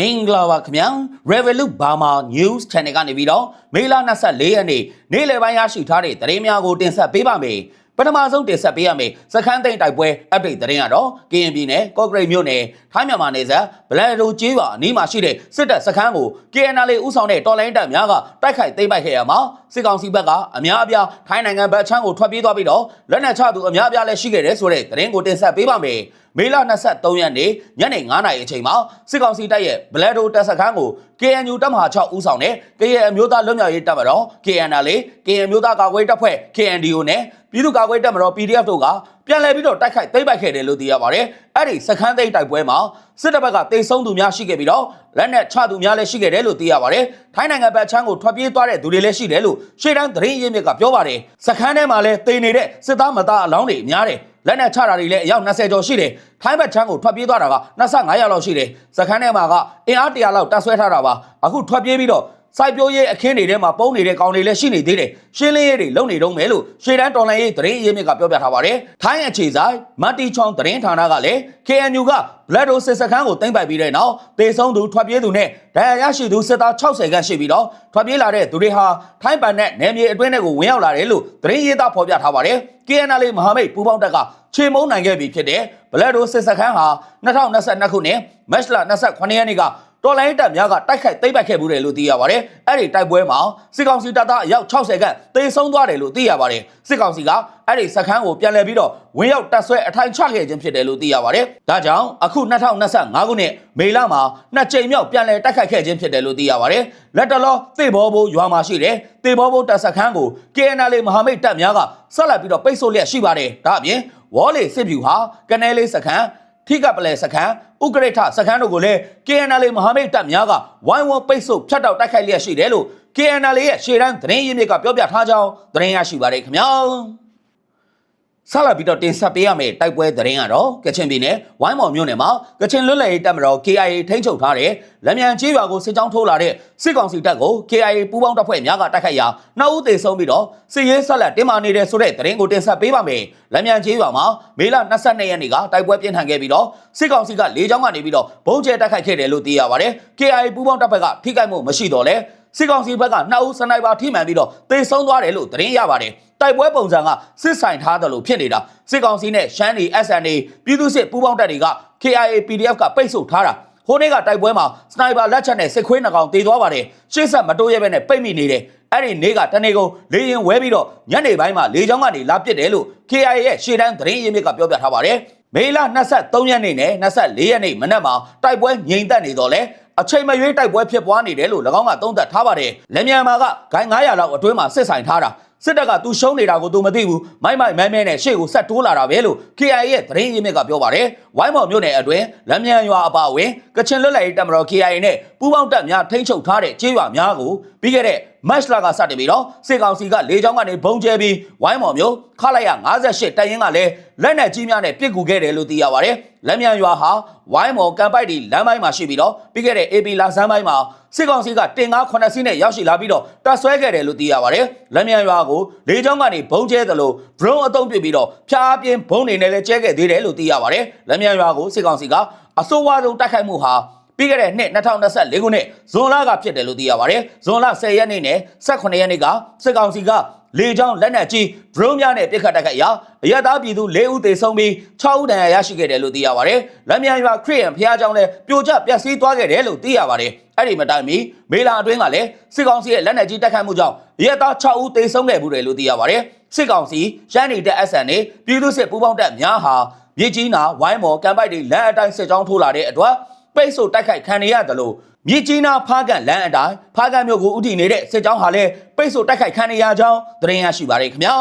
မင်္ဂလာပါခင်ဗျာ Revolut Burma News Channel ကနေပြီးတော့မေလ24ရက်နေ့နေ့လယ်ပိုင်းရရှိထားတဲ့သတင်းများကိုတင်ဆက်ပေးပါမယ်ပထမဆုံးတင်ဆက်ပေးရမယ်စခန်းသိမ်းတိုက်ပွဲ update သတင်းကတော့ KNB နဲ့ကော့ဂရိတ်မြို့နယ်ထိုင်းမြန်မာနယ်စပ်ဗလန်ဒိုကျေးရွာအနီးမှာရှိတဲ့စစ်တပ်စခန်းကို KNL ဥဆောင်တဲ့တော်လိုင်းတပ်များကတိုက်ခိုက်သိမ်းပိုက်ခဲ့ရမှာစစ်ကောင်စီဘက်ကအများအပြားထိုင်းနိုင်ငံဘက်ချမ်းကိုထွက်ပြေးသွားပြီးတော့လက်နက်ချသူအများအပြားလည်းရှိခဲ့တယ်ဆိုတဲ့သတင်းကိုတင်ဆက်ပေးပါမယ် မေလ23ရက်နေ့ညနေ9:00နာရီအချိန်မှာစစ်ကောင်စီတပ်ရဲ့ဗလက်ဒိုတပ်စခန်းကို KNU တပ်မဟာ6ဦးဆောင်တဲ့ KN အမျိုးသားလွတ်မြောက်ရေးတပ်မတော် KNL KN အမျိုးသားကာကွယ်ရေးတပ်ဖွဲ့ KNDO နဲ့ပြည်သူ့ကာကွယ်ရေးတပ်မတော် PDF တို့ကပြန်လည်ပြီးတော့တိုက်ခိုက်သိမ်းပိုက်ခဲ့တယ်လို့သိရပါတယ်။အဲ့ဒီစခန်းသိမ်းတိုက်ပွဲမှာစစ်တပ်ဘက်ကတိတ်ဆုံးသူများရှိခဲ့ပြီးတော့လက်နက်ချသူများလည်းရှိခဲ့တယ်လို့သိရပါတယ်။ထိုင်းနိုင်ငံဘက်ချမ်းကိုထွက်ပြေးသွားတဲ့သူတွေလည်းရှိတယ်လို့ရှေ့တန်းသတင်းရင်းမြစ်ကပြောပါတယ်။စခန်းထဲမှာလည်းတိမ်နေတဲ့စစ်သားမသားအလောင်းတွေများတယ်။ လက်နက်ချတာတွေလည်းအယောက်20ကျော်ရှိတယ်။ထိုင်းဘက်ချမ်းကိုထွက်ပြေးသွားတာက25ရောက်လောက်ရှိတယ်။စခန်းထဲမှာကအင်အား100လောက်တပ်ဆွဲထားတာပါ။အခုထွက်ပြေးပြီးတော့ စိုက်ပျိုးရေးအခင်းတွေထဲမှာပုံနေတဲ့ကောင်တွေလည်းရှိနေသေးတယ်။ရှင်းလင်းရေးတွေလုပ်နေတော့မယ်လို့ရှေ့တန်းတော်လှန်ရေးသတင်းရင်းမြစ်ကပြောပြထားပါတယ်။ထိုင်းအခြေဆိုင်မတ်တီချောင်းသတင်းဌာနကလည်း KNU က Blood Dose စစ်စခန်းကိုတင်ပိုက်ပြီးတဲ့နောက်တေဆုံးသူထွက်ပြေးသူနဲ့ဒဏ်ရာရရှိသူစစ်သား60ခန့်ရှိပြီးတော့ထွက်ပြေးလာတဲ့သူတွေဟာထိုင်းပန်နဲ့နယ်မြေအတွင်းထဲကိုဝင်ရောက်လာတယ်လို့သတင်းရေးသားဖော်ပြထားပါတယ်။ KNL မဟာမိတ်ပူးပေါင်းတပ်ကချေမုန်းနိုင်ခဲ့ပြီဖြစ်တဲ့ Blood Dose စစ်စခန်းဟာ2022ခုနှစ်မတ်လ28ရက်နေ့က တော်လိုင်းတပ်များကတိုက်ခိုက်သိမ်းပိုက်ခဲ့မှုတယ်လို့သိရပါတယ်။အဲ့ဒီတိုက်ပွဲမှာစစ်ကောင်စီတပ်သားအယောက်60ခန့်တေဆုံးသွားတယ်လို့သိရပါတယ်။စစ်ကောင်စီကအဲ့ဒီစခန်းကိုပြန်လည်ပြီးတော့ဝင်ရောက်တပ်ဆွဲအထိုင်ချခဲ့ခြင်းဖြစ်တယ်လို့သိရပါတယ်။ဒါကြောင့်အခု2025ခုနှစ်မေလမှာနှစ်ကြိမ်မြောက်ပြန်လည်တိုက်ခိုက်ခဲ့ခြင်းဖြစ်တယ်လို့သိရပါတယ်။လက်တလောသေဘောဘိုးရွာမှာရှိတယ်။သေဘောဘိုးတပ်စခန်းကို KNL မဟာမိတ်တပ်များကဆက်လက်ပြီးတော့ပိတ်ဆို့လျက်ရှိပါတယ်။ဒါအပြင်ဝေါ်လီစစ်ဗျူဟာကနေလေးစခန်းထိကပလဲစခန်း ဥကရိထစခန်းတို့ကိုလည်း KNL မဟာမိတ်တပ်များကဝိုင်းဝန်းပိတ်ဆို့ဖျက်တောက်တိုက်ခိုက်လျက်ရှိတယ်လို့ KNL ရဲ့ရှေ့တန်းသတင်းရင်းမြစ်ကပြောပြထားကြောင်းသတင်းရရှိပါတယ်ခင်ဗျာ ဆက်လက်ပြီးတော့တင်ဆက်ပေးရမယ့်တိုက်ပွဲသတင်းကတော့ကချင်ပြည်နယ်ဝိုင်းမော်မြို့နယ်မှာကချင်လွတ်လပ်ရေးတပ်မတော် KIA ထိန်းချုပ်ထားတဲ့လက်မြန်ကြီးရွာကိုစစ်ကြောင်းထိုးလာတဲ့စစ်ကောင်စီတပ်ကို KIA ပူးပေါင်းတပ်ဖွဲ့များကတိုက်ခိုက်ရာနှစ်ဦးသေဆုံးပြီးတော့စစ်ရေးဆက်လက်တင်းမာနေတဲ့ဆိုတဲ့သတင်းကိုတင်ဆက်ပေးပါမယ်။လက်မြန်ကြီးရွာမှာမေလ22ရက်နေ့ကတိုက်ပွဲပြင်းထန်ခဲ့ပြီးတော့စစ်ကောင်စီကလေကြောင်းကနေပြီးတော့ဘုံကျဲတိုက်ခိုက်ခဲ့တယ်လို့သိရပါတယ်။ KIA ပူးပေါင်းတပ်ဖွဲ့ကထိခိုက်မှုမရှိတော့လဲ စစ်ကောင်စီဘက်ကနှစ်ဦးစနိုက်ပါထိမှန်ပြီးတော့သေဆုံးသွားတယ်လို့သတင်းရပါတယ်။တိုက်ပွဲပုံစံကစစ်ဆိုင်ထားတယ်လို့ဖြစ်နေတာစစ်ကောင်စီနဲ့ရှမ်းနီ SNA ပြည်သူ့စစ်ပူးပေါင်းတပ်တွေက KIA PDF ကပိတ်ဆို့ထားတာဟိုနေ့ကတိုက်ပွဲမှာစနိုက်ပါလက်ချက်နဲ့စစ်ခွေးနှကောင်တေသွားပါတယ်ရှေ့ဆက်မတိုးရဲပဲနဲ့ပိတ်မိနေတယ်အဲ့ဒီနေ့ကတနေ့ကုန်လေရင်ဝဲပြီးတော့ညနေပိုင်းမှာလေချောင်းကနေလာပစ်တယ်လို့ KIA ရဲ့ရှေ့တန်းသတင်းရင်းမြစ်ကပြောပြထားပါတယ်မေလ23ရက်နေ့နဲ့24ရက်နေ့မနက်မှာတိုက်ပွဲငြိမ်သက်နေတော့လဲ အချိန်မရွေးတိုက်ပွဲဖြစ်ပွားနေတယ်လို့၎င်းကသုံးသပ်ထားပါတယ်။လက်မြန်မာကဂိုင်း900လောက်အတွင်းမှာစစ်ဆိုင်ထားတာစစ်တပ်ကသူရှုံးနေတာကိုသူမသိဘူးမိုက်မိုက်မဲမဲနဲ့ရှေ့ကိုဆက်တိုးလာတာပဲလို့ KIA ရဲ့သတင်းရင်းမြစ်ကပြောပါတယ်။ဝိုင်းမော်မြို့နယ်အတွင်းလက်မြန်ရွာအပါအဝင်ကချင်လွတ်လပ်ရေးတပ်မတော် KIA နဲ့ပူးပေါင်းတပ်များထိန်းချုပ်ထားတဲ့ကျေးရွာများကိုပြီးခဲ့တဲ့ မတ်လကစတင်ပြီးတော့စစ်ကောင်စီကလေကြောင်းကနေဘုံကျဲပြီးဝိုင်းမော်မျိုးခလာရ58တပ်ရင်းကလည်းလက်နက်ကြီးများနဲ့ပစ်ကူခဲ့တယ်လို့သိရပါတယ်။လက်မြန်ရွာဟာဝိုင်းမော်ကံပိုက်ဒီလမ်းပိုင်းမှာရှိပြီးတော့ပြီးခဲ့တဲ့ AP လာဆန်းပိုင်းမှာစစ်ကောင်စီကတင်ကား9စီးနဲ့ရောက်ရှိလာပြီးတော့တပ်ဆွဲခဲ့တယ်လို့သိရပါတယ်။လက်မြန်ရွာကိုလေကြောင်းကနေဘုံကျဲသလို drone အသုံးပြုပြီးတော့ဖျားပြင်းဘုံနေနဲ့လည်းကျဲခဲ့သေးတယ်လို့သိရပါတယ်။လက်မြန်ရွာကိုစစ်ကောင်စီကအဆိုးဝါးဆုံးတိုက်ခိုက်မှုဟာ ပြီးခဲ့တဲ့နှစ်2024ခုနှစ်ဇွန်လကဖြစ်တယ်လို့သိရပါတယ်ဇွန်လ10ရက်နေ့နဲ့18ရက်နေ့ကစစ်ကောင်စီကလေကြောင်းလက်နက်ကြီး drone များနဲ့တိုက်ခတ်တိုက်ခတ်ရာအရသာပြည်သူ၄ဦးသေဆုံးပြီး6ဦးဒဏ်ရာရရှိခဲ့တယ်လို့သိရပါတယ်။လက်မြန်ရွာခရီးရန်ဖျားကြောင်းလည်းပြိုကျပျက်စီးသွားခဲ့တယ်လို့သိရပါတယ်။အဲ့ဒီမတိုင်မီမေလာအတွင်းကလည်းစစ်ကောင်စီရဲ့လက်နက်ကြီးတိုက်ခတ်မှုကြောင့်အရသာ6ဦးသေဆုံးခဲ့မှုတယ်လို့သိရပါတယ်။စစ်ကောင်စီရန်နေတက် SN နဲ့ပြည်သူ့စစ်ပူးပေါင်းတပ်များဟာမြေကြီးနာဝိုင်းမော်ကံပိုက်တွေလက်အတိုင်းစစ်ကြောင်းထိုးလာတဲ့အတွက် ပိတ်ဆို့တိုက်ခိုက်ခံရရတယ်လို့မြစ်ကြီးနားဖားကန်လမ်းအတိုင်းဖားကန်မြို့ကိုဥတီနေတဲ့စစ်ကြောင်းဟာလည်းပိတ်ဆို့တိုက်ခိုက်ခံရကြောင်းသတင်းရရှိပါရခင်ဗျာ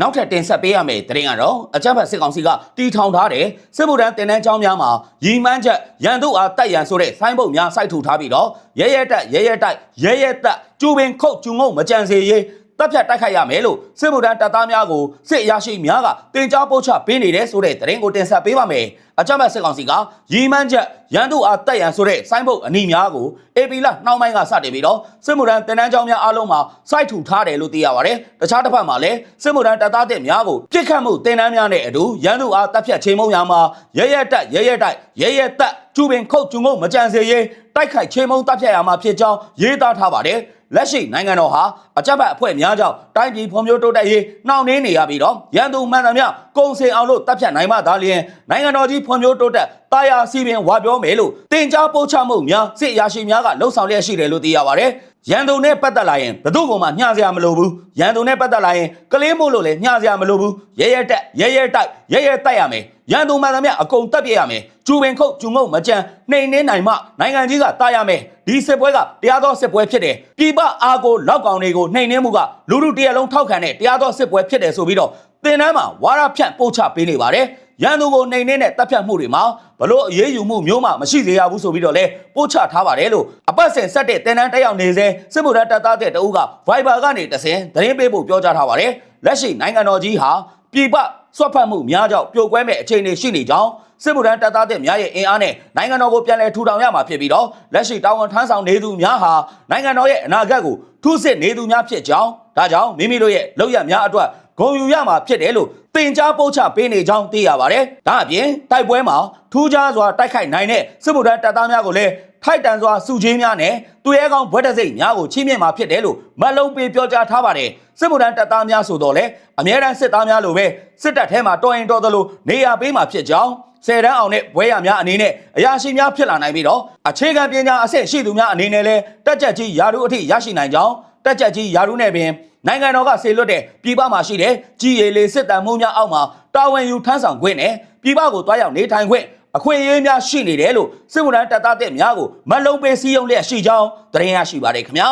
နောက်ထပ်တင်ဆက်ပေးရမယ့်သတင်းကတော့အကြမ်းဖက်စစ်ကောင်စီကတီထောင်ထားတဲ့စစ်ဗုဒ္ဓတင်တန်းကျောင်းများမှာရီမန်းချက်ရန်သူအားတိုက်ရန်ဆိုတဲ့ဆိုင်းဘုတ်များစိုက်ထူထားပြီးတော့ရဲရဲတက်ရဲရဲတိုက်ရဲရဲတက်ကျူပင်ခုတ်ကျူငုံမကြံစေရေး တပ်ဖြတ်တိုက်ခိုက်ရမယ်လို့စစ်ဗုဒ္ဓတပ်သားများကိုစစ်အရာရှိများကတင်ကြားပို့ချပေးနေတဲ့ဆိုတဲ့သတင်းကိုတင်ဆက်ပေးပါမယ်။အကြမ်းဖက်စစ်ကောင်စီကရီမန်းချက်ရန်သူအားတက်ရန်ဆိုတဲ့ဆိုင်းဘုတ်အနီများကိုအေပီလာနှောင်းပိုင်းကစတင်ပြီးတော့စစ်မှုထမ်းတင်တန်းကျောင်းများအားလုံးမှာစိုက်ထူထားတယ်လို့သိရပါတယ်။တခြားတစ်ဖက်မှာလည်းစစ်မှုထမ်းတပ်သားတဲ့များကိုပြစ်ခတ်မှုတင်တန်းများနဲ့အတူရန်သူအားတပ်ဖြတ်ချိန်မုံရမှာရဲရဲတက်ရဲရဲတိုက်ရဲရဲတက်ကျူပင်ခုတ်ကျုံငုံမကြံစေရေးတိုက်ခိုက်ချေမှုန်းတပ်ဖြတ်ရမှာဖြစ်ကြောင်းရေးသားထားပါတယ် လက်ရှိနိုင်ငံတော်ဟာအကြမ်းဖက်အဖွဲ့များကြောင့်တိုင်းပြည်ဖွံ့ဖြိုးတိုးတက်ရေးနှောင့်နှေးနေရပြီးတော့ရန်သူမှန်သမျှကုံစင်အောင်လို့တပ်ဖြတ်နိုင်မှသာလျှင်နိုင်ငံတော်ကြီးဖွံ့ဖြိုးတိုးတက်တာယာစီပင်ဝါပြောမယ်လို့တင် जा ပို့ချမှုများစစ်အရာရှိများကလှုံ့ဆော်လျက်ရှိတယ်လို့သိရပါတယ် ရန်သူနဲ့ပတ်သက်လာရင်ဘယ်သူ့ကိုမှညှာစရာမလိုဘူးရန်သူနဲ့ပတ်သက်လာရင်ကလေးမို့လို့လည်းညှာစရာမလိုဘူးရဲရဲတက်ရဲရဲတိုက်ရဲရဲတိုက်ရမယ်ရန်သူမှန်သမျှအကုန်တက်ပြစ်ရမယ်ကျူပင်ခုတ်ကျူငုံမကြံနှိမ်နှင်းနိုင်မှနိုင်ငံကြီးကတာရမယ်ဒီစစ်ပွဲကတရားသောစစ်ပွဲဖြစ်တယ်ပြည်ပအားကိုလောက်ကောင်တွေကိုနှိမ်နှင်းမှုကလူလူတရက်လုံးထောက်ခံတဲ့တရားသောစစ်ပွဲဖြစ်တယ်ဆိုပြီးတော့တင်တန်းမှာဝါရဖြန့်ပို့ချပေးနေပါတယ် ရန်သူကိုနှိမ်နှင်းတဲ့တပ်ဖြတ်မှုတွေမှာဘလို့အရေးယူမှုမျိုးမှမရှိစေရဘူးဆိုပြီးတော့လဲပို့ချထားပါတယ်လို့အပတ်စဉ်ဆက်တဲ့တင်တန်းတက်ရောက်နေစေစစ်မှုထမ်းတပ်သားတဲ့တအုပ်က Viber ကနေတဆင်သတင်းပေးဖို့ပြောကြားထားပါတယ်လက်ရှိနိုင်ငံတော်ကြီးဟာပြည်ပဆွတ်ဖက်မှုများကြောင့်ပြိုကွဲမဲ့အခြေအနေရှိနေကြောင်းစစ်မှုထမ်းတပ်သားတဲ့များရဲ့အင်အားနဲ့နိုင်ငံတော်ကိုပြန်လည်ထူထောင်ရမှာဖြစ်ပြီးတော့လက်ရှိတာဝန်ထမ်းဆောင်နေသူများဟာနိုင်ငံတော်ရဲ့အနာဂတ်ကိုထုစစ်နေသူများဖြစ်ကြောင်းဒါကြောင့်မိမိတို့ရဲ့လောက်ရများအတွက် ဂုံယူရမှာဖြစ်တယ်လို့တင် जा ပို့ချပေးနေကြောင်းသိရပါတယ်။ဒါအပြင်တိုက်ပွဲမှာထူးခြားစွာတိုက်ခိုက်နိုင်တဲ့စစ်မှုထမ်းတပ်သားများကိုလည်းထိုက်တန်စွာစုချင်းများနဲ့သူရဲကောင်းဘွဲ့တစိမ့်များကိုချင်းမြင့်မှာဖြစ်တယ်လို့မလုံးပေးပြောကြားထားပါတယ်။စစ်မှုထမ်းတပ်သားများဆိုတော့လေအမြဲတမ်းစစ်သားများလိုပဲစစ်တပ်ထဲမှာတော်ရင်တော်သလိုနေရာပေးမှာဖြစ်ကြောင်းဆယ်တန်းအောင်တဲ့ဘွဲရများအနေနဲ့အရာရှိများဖြစ်လာနိုင်ပြီးတော့အခြေခံပညာအဆင့်ရှိသူများအနေနဲ့လည်းတက်ကြက်ကြီးယာရုအထိရရှိနိုင်ကြောင်းတက်ကြက်ကြီးယာရုနဲ့ပင် နိုင်ငံတော်ကဆေလွတ်တဲ့ပြည်ပမှာရှိတဲ့ကြီးရည်လေးစစ်တမ်းမှုများအောက်မှာတာဝန်ယူထမ်းဆောင်ခွင့်နဲ့ပြည်ပကိုတွားရောက်နေထိုင်ခွင့်အခွင့်အရေးများရှိနေတယ်လို့စစ်မှုထမ်းတပ်သားတဲ့များကိုမလုံးပေးစည်းရုံးလျက်ရှိကြောင်းသတင်းရရှိပါတယ်ခင်ဗျာ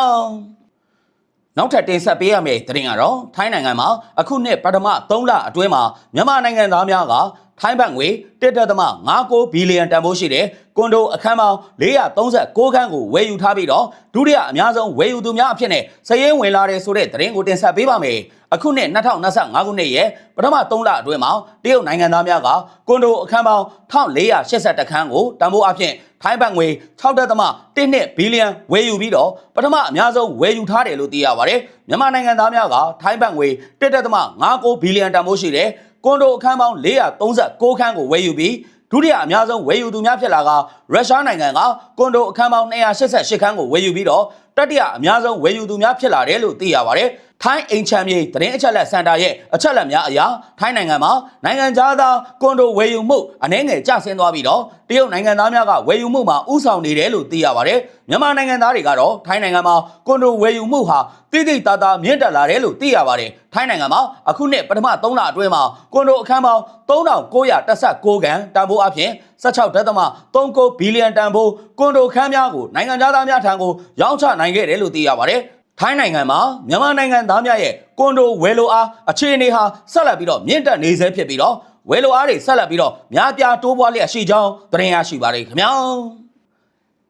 နောက်ထပ်တင်ဆက်ပေးရမယ့်သတင်းကတော့ထိုင်းနိုင်ငံမှာအခုနှစ်ပထမ3လအတွင်းမှာမြန်မာနိုင်ငံသားများက ထိုင်းဘတ်ငွေ1.59ဘီလီယံတန်ဖိုးရှိတဲ့ကွန်ဒိုအခန်းပေါင်း439ခန်းကိုဝယ်ယူထားပြီးတော့ဒုတိယအများဆုံးဝယ်ယူသူများအဖြစ်နဲ့စည်ရင်းဝင်လာတဲ့ဆိုတဲ့သတင်းကိုတင်ဆက်ပေးပါမယ်။အခုနှစ်2025ခုနှစ်ရဲ့ပထမ3လအတွင်းမှာတရုတ်နိုင်ငံသားများကကွန်ဒိုအခန်းပေါင်း1482ခန်းကိုတန်ဖိုးအဖြစ်ထိုင်းဘတ်ငွေ6.1ဘီလီယံဝယ်ယူပြီးတော့ပထမအများဆုံးဝယ်ယူထားတယ်လို့သိရပါတယ်။မြန်မာနိုင်ငံသားများကထိုင်းဘတ်ငွေ1.59ဘီလီယံတန်ဖိုးရှိတဲ့ ကွန်ဒိုအခန်းပေါင်း439ခန်းကိုဝယ်ယူပြီးဒုတိယအများဆုံးဝယ်ယူသူများဖြစ်လာကရုရှားနိုင်ငံကကွန်ဒိုအခန်းပေါင်း288ခန်းကိုဝယ်ယူပြီးတော့ တတိယအများဆုံးဝယ်ယူသူများဖြစ်လာတယ်လို့သိရပါတယ်။ထိုင်းအိမ်ချမ်းမြေသတင်းအချက်လက်စင်တာရဲ့အချက်လက်များအရထိုင်းနိုင်ငံမှာနိုင်ငံသားသားကွန်ဒိုဝယ်ယူမှုအနည်းငယ်ကျဆင်းသွားပြီးတော့တရုတ်နိုင်ငံသားများကဝယ်ယူမှုမှာဥဆောင်နေတယ်လို့သိရပါတယ်။မြန်မာနိုင်ငံသားတွေကတော့ထိုင်းနိုင်ငံမှာကွန်ဒိုဝယ်ယူမှုဟာတိတိတသားမြင့်တက်လာတယ်လို့သိရပါတယ်။ထိုင်းနိုင်ငံမှာအခုနှစ်ပထမ3လအတွင်းမှာကွန်ဒိုအခန်းပေါင်း3916ခန်းတန်ဖိုးအပြင် 16.39ဘီလီယံတန်ဖိုးကွန်ဒိုခန်းများကိုနိုင်ငံသားများထံကိုရောင်းချနိုင်ခဲ့တယ်လို့သိရပါတယ်။ထိုင်းနိုင်ငံမှာမြန်မာနိုင်ငံသားများရဲ့ကွန်ဒိုဝယ်လိုအားအခြေအနေဟာဆက်လက်ပြီးတော့မြင့်တက်နေဆဲဖြစ်ပြီးတော့ဝယ်လိုအားတွေဆက်လက်ပြီးတော့များပြားတိုးပွားလျက်ရှိကြောင်းသတင်းရရှိပါတယ်ခင်ဗျာ။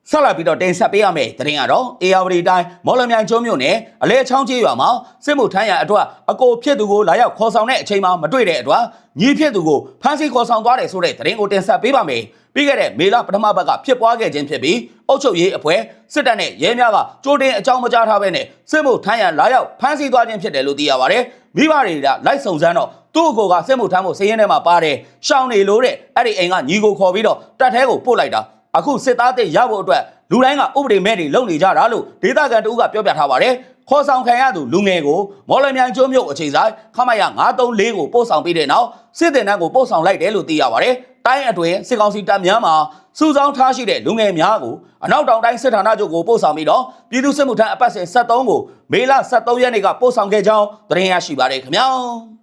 ဆက်လက်ပြီးတော့တင်ဆက်ပေးရမယ့်သတင်းကတော့အေယာဝတီတိုင်းမော်လမြိုင်ကျွန်းမြို့နယ်အလဲချောင်းကျေးရွာမှာစစ်မှုထမ်းရအတွက်အကိုဖြစ်သူကိုလာရောက်ခေါ်ဆောင်တဲ့အချိန်မှာမတွေ့တဲ့အတွက်ညီဖြစ်သူကိုဖမ်းဆီးခေါ်ဆောင်သွားတယ်ဆိုတဲ့သတင်းကိုတင်ဆက်ပေးပါမယ်။ပြီးခဲ့တဲ့မေလပထမဘက်ကဖြစ်ပွားခဲ့ခြင်းဖြစ်ပြီးအုပ်ချုပ်ရေးအဖွဲ့စစ်တပ်နဲ့ရဲများကကြိုတင်အကြောင်းမကြားထားဘဲနဲ့စစ်မှုထမ်းရလာရောက်ဖမ်းဆီးသွားခြင်းဖြစ်တယ်လို့သိရပါတယ်။မိဘတွေကလိုက်စုံစမ်းတော့သူ့အကိုကစစ်မှုထမ်းဖို့စည်ရင်းထဲမှာပါတယ်။ရှောင်းနေလို့တဲ့အဲ့ဒီအိမ်ကညီကိုခေါ်ပြီးတော့တပ်ထဲကိုပို့လိုက်တာ။ အခုစစ်သားတွေရဖို့အတွက်လူတိုင်းကဥပဒေမဲ့တွေလုပ်နေကြတာလို့ဒေသခံတဦးကပြောပြထားပါတယ်။ခေါ်ဆောင်ခံရသူလူငယ်ကိုမော်လမြိုင်ကျွန်းမြို့အခြေဆိုင်ခမရ934ကိုပို့ဆောင်ပြီးတဲ့နောက်စစ်တင်တန်းကိုပို့ဆောင်လိုက်တယ်လို့သိရပါတယ်။တိုင်းအတွင်းစစ်ကောင်စီတပ်များမှာစုဆောင်းထားရှိတဲ့လူငယ်များကိုအနောက်တောင်တိုင်းစစ်ဌာနချုပ်ကိုပို့ဆောင်ပြီးတော့ပြည်သူ့စစ်မှုထမ်းအပတ်စဉ်73ကိုမေလ23ရက်နေ့ကပို့ဆောင်ခဲ့ကြောင်းသတင်းရရှိပါတယ်ခင်ဗျာ။